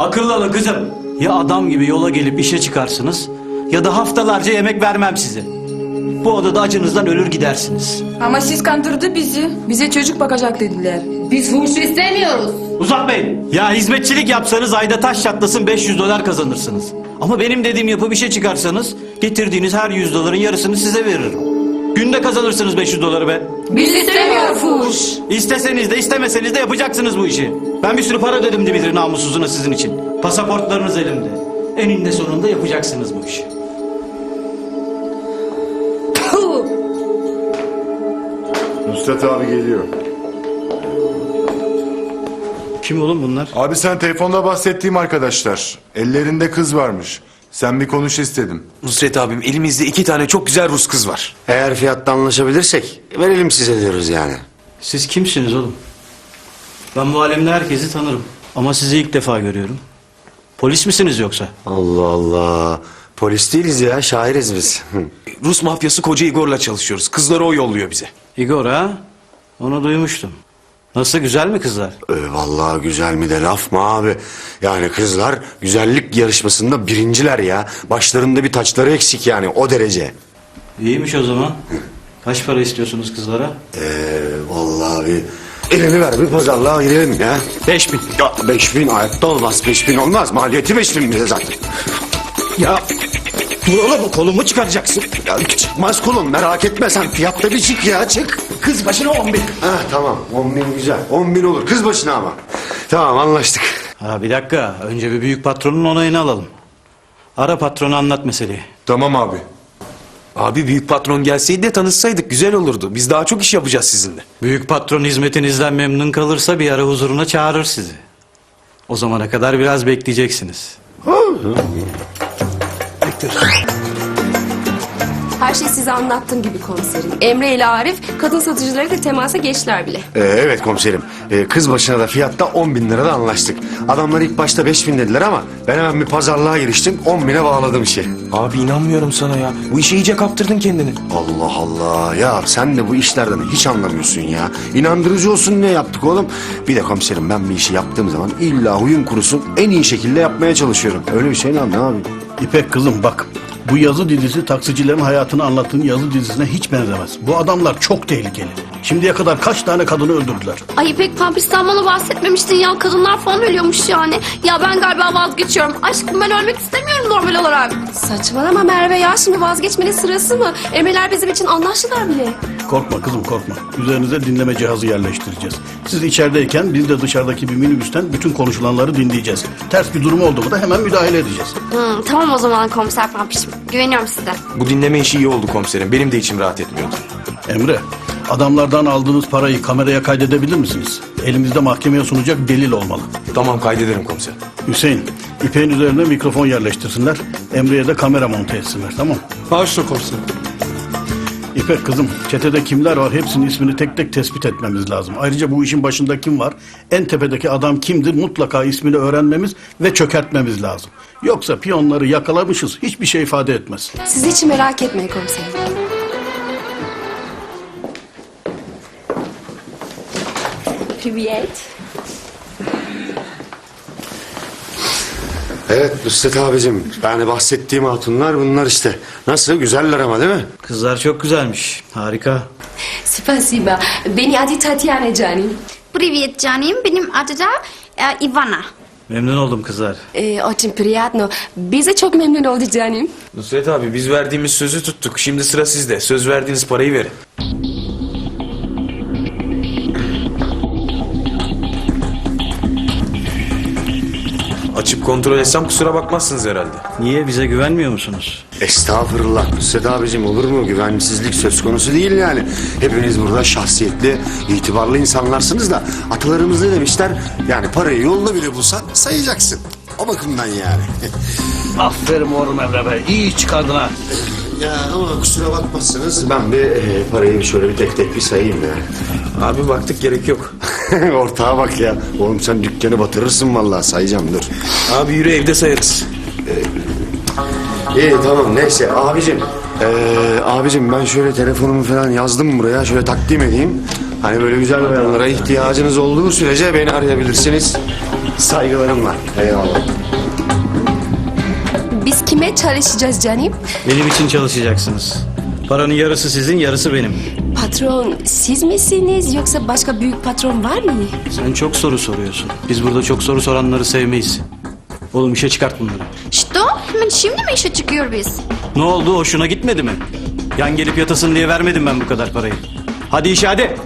Akıllı olun kızım. Ya adam gibi yola gelip işe çıkarsınız ya da haftalarca yemek vermem size. Bu odada acınızdan ölür gidersiniz. Ama siz kandırdı bizi. Bize çocuk bakacak dediler. Biz fuhuş istemiyoruz. Uzatmayın. Ya hizmetçilik yapsanız ayda taş çatlasın 500 dolar kazanırsınız. Ama benim dediğim yapıp işe çıkarsanız getirdiğiniz her 100 doların yarısını size veririm. Günde kazanırsınız 500 doları be. Biz istemiyoruz fuhuş. İsteseniz de istemeseniz de yapacaksınız bu işi. Ben bir sürü para ödedim Dimitri namussuzuna sizin için. Pasaportlarınız elimde. Eninde sonunda yapacaksınız bu işi. Nusret abi geliyor. Kim oğlum bunlar? Abi sen telefonda bahsettiğim arkadaşlar. Ellerinde kız varmış. Sen bir konuş istedim. Nusret abim elimizde iki tane çok güzel Rus kız var. Eğer fiyatta anlaşabilirsek verelim size diyoruz yani. Siz kimsiniz oğlum? Ben bu alemde herkesi tanırım. Ama sizi ilk defa görüyorum. Polis misiniz yoksa? Allah Allah. Polis değiliz ya şairiz biz. Rus mafyası koca Igor'la çalışıyoruz. Kızları o yolluyor bize. Igor ha? Onu duymuştum. Nasıl güzel mi kızlar? Ee, vallahi güzel mi de laf mı abi? Yani kızlar güzellik yarışmasında birinciler ya. Başlarında bir taçları eksik yani o derece. İyiymiş o zaman. Kaç para istiyorsunuz kızlara? Ee, vallahi bir elini ver bir pazarlığa girelim ya. Beş bin. Ya beş bin hayatta olmaz. Beş bin olmaz. Maliyeti beş bin bize zaten. Ya dur oğlum kolumu çıkaracaksın. Ya çıkmaz kolum merak etme sen. Fiyatta bir çık ya çık. Kız başına on bin. Ha tamam on bin güzel. On bin olur kız başına ama. Tamam anlaştık. Ha bir dakika. Önce bir büyük patronun onayını alalım. Ara patronu anlat meseleyi. Tamam abi. Abi büyük patron gelseydi de tanışsaydık güzel olurdu. Biz daha çok iş yapacağız sizinle. Büyük patron hizmetinizden memnun kalırsa bir ara huzuruna çağırır sizi. O zamana kadar biraz bekleyeceksiniz. Her şey size anlattığım gibi komiserim. Emre ile Arif kadın satıcıları da temasa geçtiler bile. Ee, evet komiserim. Ee, kız başına da fiyatta 10 bin lirada anlaştık. Adamlar ilk başta 5 bin dediler ama ben hemen bir pazarlığa giriştim. 10 bine bağladım işi. Abi inanmıyorum sana ya. Bu işe iyice kaptırdın kendini. Allah Allah ya sen de bu işlerden hiç anlamıyorsun ya. İnandırıcı olsun ne yaptık oğlum? Bir de komiserim ben bir işi yaptığım zaman illa huyum kurusun en iyi şekilde yapmaya çalışıyorum. Öyle bir şey ne abi? ne yapayım? İpek kızım bak. Bu yazı dizisi taksicilerin hayatını anlattığın yazı dizisine hiç benzemez. Bu adamlar çok tehlikeli. Şimdiye kadar kaç tane kadını öldürdüler? Ay İpek Pampiş'ten bana bahsetmemiştin ya. Kadınlar falan ölüyormuş yani. Ya ben galiba vazgeçiyorum. Aşkım ben ölmek istemiyorum normal olarak. Saçmalama Merve ya şimdi vazgeçmenin sırası mı? Emreler bizim için anlaştılar bile. Korkma kızım korkma. Üzerinize dinleme cihazı yerleştireceğiz. Siz içerideyken biz de dışarıdaki bir minibüsten bütün konuşulanları dinleyeceğiz. Ters bir durum oldu mu da hemen müdahale edeceğiz. Hı, tamam o zaman komiser Pampiş'im. Güveniyorum size. Bu dinleme işi iyi oldu komiserim. Benim de içim rahat etmiyordu. Emre, adamlardan aldığınız parayı kameraya kaydedebilir misiniz? Elimizde mahkemeye sunacak delil olmalı. Tamam kaydederim komiserim. Hüseyin, İpek'in üzerine mikrofon yerleştirsinler. Emre'ye de kamera monte etsinler, tamam Başla komiserim. İpek kızım, çetede kimler var hepsinin ismini tek tek tespit etmemiz lazım. Ayrıca bu işin başında kim var, en tepedeki adam kimdir mutlaka ismini öğrenmemiz ve çökertmemiz lazım. Yoksa piyonları yakalamışız, hiçbir şey ifade etmez. Siz hiç merak etmeyin komiserim. Привет. Evet Nusret abicim. Yani bahsettiğim hatunlar bunlar işte. Nasıl güzeller ama değil mi? Kızlar çok güzelmiş. Harika. Спасибо. Beni adı Tatyana canım. Привет, canım. Benim adı da e, Ivana. Memnun oldum kızlar. Ee, очень приятно. Bize çok memnun oldu canım. Nusret abi biz verdiğimiz sözü tuttuk. Şimdi sıra sizde. Söz verdiğiniz parayı verin. Kontrol etsem kusura bakmazsınız herhalde. Niye bize güvenmiyor musunuz? Estağfurullah Nusret abicim olur mu? Güvensizlik söz konusu değil yani. Hepiniz burada şahsiyetli, itibarlı insanlarsınız da atalarımız ne demişler? Yani parayı yolda bile bulsan sayacaksın. O bakımdan yani. Aferin oğlum Emre be, iyi çıkardın ha. ya ama kusura bakmazsınız ben bir e, parayı bir şöyle bir tek tek bir sayayım ya. Abi baktık gerek yok. Ortağa bak ya. Oğlum sen dükkanı batırırsın vallahi sayacağım dur. Abi yürü evde sayarız. İyi tamam neyse abicim. Ee, abicim ben şöyle telefonumu falan yazdım buraya şöyle takdim edeyim. Hani böyle güzel bayanlara ihtiyacınız olduğu sürece beni arayabilirsiniz. Saygılarımla. Eyvallah. Biz kime çalışacağız canım? Benim için çalışacaksınız. Paranın yarısı sizin, yarısı benim. Patron siz misiniz yoksa başka büyük patron var mı? Sen çok soru soruyorsun. Biz burada çok soru soranları sevmeyiz. Oğlum işe çıkart bunları. İşte hemen şimdi mi işe çıkıyor biz? Ne oldu? Hoşuna gitmedi mi? Yan gelip yatasın diye vermedim ben bu kadar parayı. Hadi işe hadi.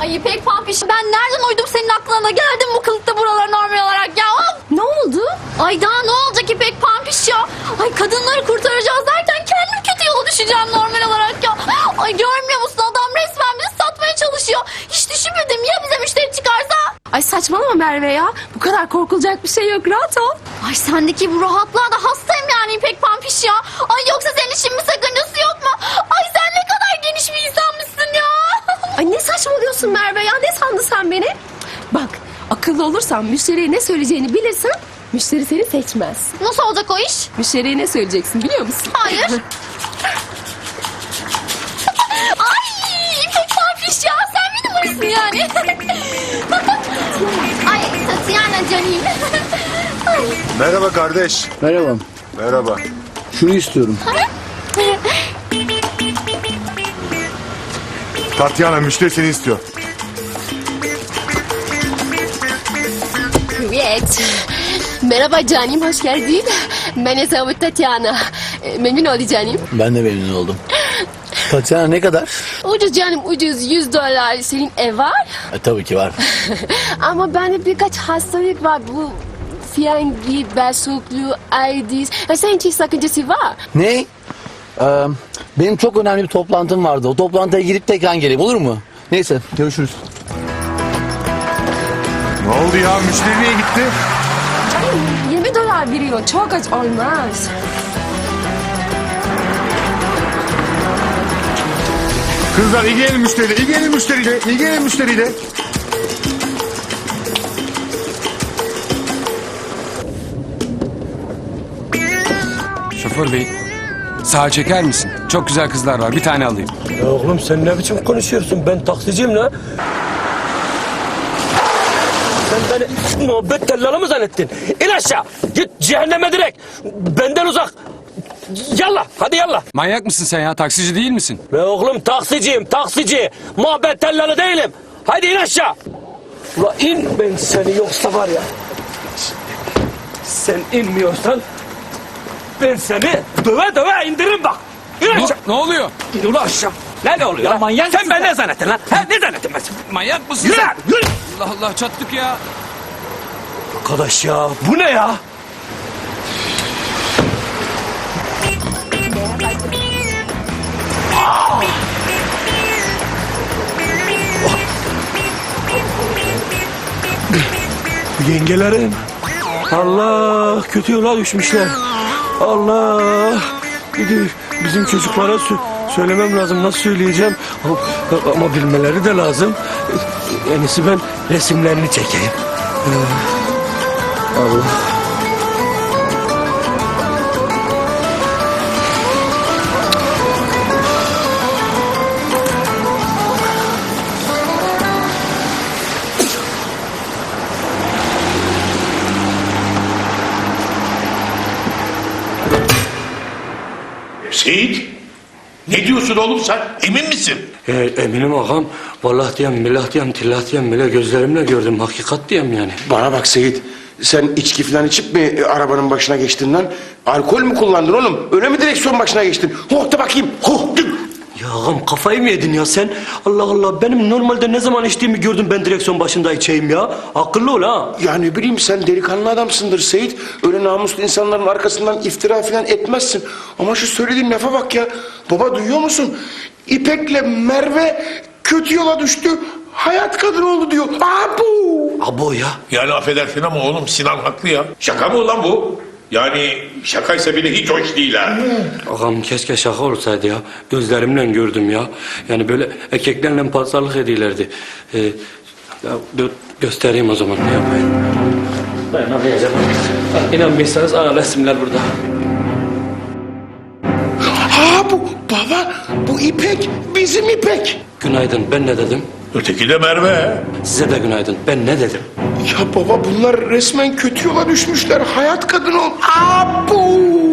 Ay İpek Pampiş ben nereden uydum senin aklına geldim bu kılıkta buraları normal olarak ya. Ne oldu? Ay daha ne olacak İpek Pampiş ya? Ay kadınları kurtaracağız derken kendim kötü yola düşeceğim normal olarak ya. Ay görmüyor musun adam resmen bizi satmaya çalışıyor. Hiç düşünmedim ya bize müşteri çıkarsa? Ay saçmalama Merve ya. Bu kadar korkulacak bir şey yok. Rahat ol. Ay sendeki bu rahatlığa da hastayım yani İpek Pampiş ya. Ay yoksa senin için bir sakıncası yok mu? Ay sen ne kadar geniş bir insanmışsın ya. Ay ne saçmalıyorsun Merve ya? Ne sandın sen beni? Bak akıllı olursan müşteriye ne söyleyeceğini bilirsin. Müşteri seni seçmez. Nasıl olacak o iş? Müşteriye ne söyleyeceksin biliyor musun? Hayır. Ay İpek Pampiş ya sen benim arısın yani. Ay Tatiana canım. Ay. Merhaba kardeş. Merhaba. Merhaba. Şunu istiyorum. Tatyana müşteri seni istiyor. Evet. Merhaba canım, hoş geldin. Ben hesabı Tatiana. E, Memnun oldum canım. Ben de memnun oldum. Tatiana ne kadar? Ucuz canım, ucuz. 100 dolar. Senin ev var. E, tabii ki var. Ama bende birkaç hastalık var. Bu fiyangi, bel soğukluğu, aidis. Ha, senin için sakıncası var. ne? Ee, benim çok önemli bir toplantım vardı. O toplantıya girip tekrar geleyim olur mu? Neyse görüşürüz. Ne oldu ya? Müşteri niye gitti? 20 dolar veriyor. Çok az olmaz. Kızlar ilgilenin müşteriyle, ilgilenin müşteriyle, ilgilenin müşteriyle. Şoför bey, sağa çeker misin? Çok güzel kızlar var, bir tane alayım. Ya oğlum sen ne biçim konuşuyorsun? Ben taksiciyim la. Beni muhabbet tellalı mı zannettin? İn aşağı. Git cehenneme direkt. Benden uzak. Yallah. Hadi yallah. Manyak mısın sen ya? Taksici değil misin? Ve oğlum taksiciyim. Taksici. Muhabbet tellalı değilim. Hadi in aşağı. Ula in ben seni yoksa var ya. Sen inmiyorsan ben seni döve döve indiririm bak. İn aşağı. ne oluyor? İn ula aşağı. Ne ne oluyor? lan? manyak Sen ben ne zannettin lan? Ha, ne zannettin ben? Manyak mısın Yürü sen? yürü. Allah Allah çattık ya. Arkadaş ya bu ne ya? Yengelerim. Allah kötü yola düşmüşler. Allah. De bizim çocuklara sö- söylemem lazım. Nasıl söyleyeceğim? Ama, ama bilmeleri de lazım. En iyisi ben resimlerini çekeyim. Allah. Seyit, ne diyorsun oğlum sen? Emin misin? E, eminim ağam. Vallahi diyem, billah diyem, tillah diyem bile gözlerimle gördüm. Hakikat diyem yani. Bana bak Seyit. Sen içki falan içip mi e, arabanın başına geçtin lan? Alkol mü kullandın oğlum? Öyle mi direksiyon başına geçtin? Hoh da bakayım. Hoh dün. Ya ağam kafayı mı yedin ya sen? Allah Allah benim normalde ne zaman içtiğimi gördüm ben direksiyon başında içeyim ya. Akıllı ol ha. Ya ne bileyim sen delikanlı adamsındır Seyit. Öyle namuslu insanların arkasından iftira falan etmezsin. Ama şu söylediğin lafa bak ya. Baba duyuyor musun? İpek'le Merve kötü yola düştü. Hayat kadını oldu diyor. Abu. Abo ya. Yani affedersin ama oğlum Sinan haklı ya. Şaka mı ulan bu? Yani şakaysa bile hiç hoş değil ha. Ağam keşke şaka olsaydı ya. Gözlerimle gördüm ya. Yani böyle erkeklerle pazarlık edilerdi. Ee, ya, dur, göstereyim o zaman ne yapayım. Dayanamayacağım. İnanmıyorsanız aa resimler burada. Ha bu baba bu İpek bizim İpek. Günaydın ben ne dedim? Öteki de Merve. Size de günaydın. Ben ne dedim? Ya baba bunlar resmen kötü yola düşmüşler. Hayat kadını ol. Abu!